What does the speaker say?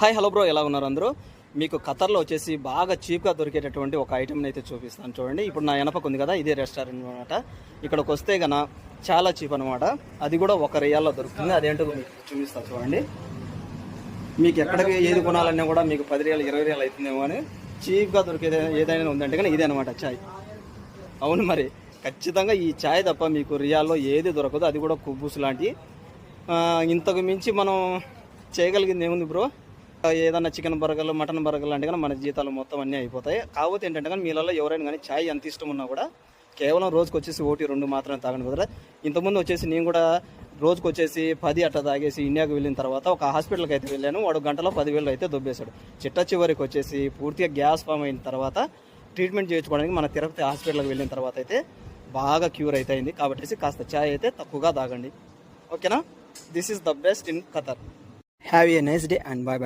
Hi hello bro ఎలా ఉన్నారు అందరూ? మీకు ఖతర్లో వచ్చేసి బాగా చీప్గా దొరికేటటువంటి ఒక ఐటెంని అయితే చూపిస్తాను చూడండి. ఇప్పుడు నా వెనపకు ఉంది కదా ఇదే రెస్టారెంట్ అనమాట ఇక్కడికి వస్తే గన చాలా చీప్ అనమాట అది కూడా ఒక రియాల్లో దొరుకుతుంది. అదేంటో మీకు చూపిస్తాను చూడండి. మీకు ఎక్కడికి ఏది కొనాలన్నా కూడా మీకు పది రియాలు ఇరవై రియాలు అవుతుందేమో అని చీప్గా దొరికేది ఏదైనా ఉందంటే కానీ ఇదే అనమాట చాయ్. అవును మరి ఖచ్చితంగా ఈ ఛాయ్ తప్ప మీకు రియాల్లో ఏది దొరకదు. అది కూడా కుబ్బూస్ లాంటివి ఇంతకు మించి మనం చేయగలిగింది ఏముంది బ్రో? ఏదైనా ఏదన్నా చికెన్ బర్గర్లు మటన్ బర్గర్లు అంటే కానీ మన జీతాలు మొత్తం అన్నీ అయిపోతాయి. కాకపోతే ఏంటంటే కానీ మీలలో ఎవరైనా కానీ ఛాయ్ ఎంత ఇష్టం ఉన్నా కూడా కేవలం రోజుకి వచ్చేసి ఒకటి రెండు మాత్రమే తాగండి కుదరా ఇంతకుముందు వచ్చేసి నేను కూడా రోజుకు వచ్చేసి పది అట్లా తాగేసి ఇండియాకి వెళ్ళిన తర్వాత ఒక హాస్పిటల్కి అయితే వెళ్ళాను. వాడు గంటలో పదివేలు అయితే దొబ్బేశాడు. చిట్ట చివరికి వచ్చేసి పూర్తిగా గ్యాస్ ఫామ్ అయిన తర్వాత ట్రీట్మెంట్ చేయించుకోవడానికి మన తిరుపతి హాస్పిటల్కి వెళ్ళిన తర్వాత అయితే బాగా క్యూర్ అయితే అయింది కాబట్టి కాస్త ఛాయ్ అయితే తక్కువగా తాగండి. ఓకేనా? This is the best in Qatar. Have a nice day and bye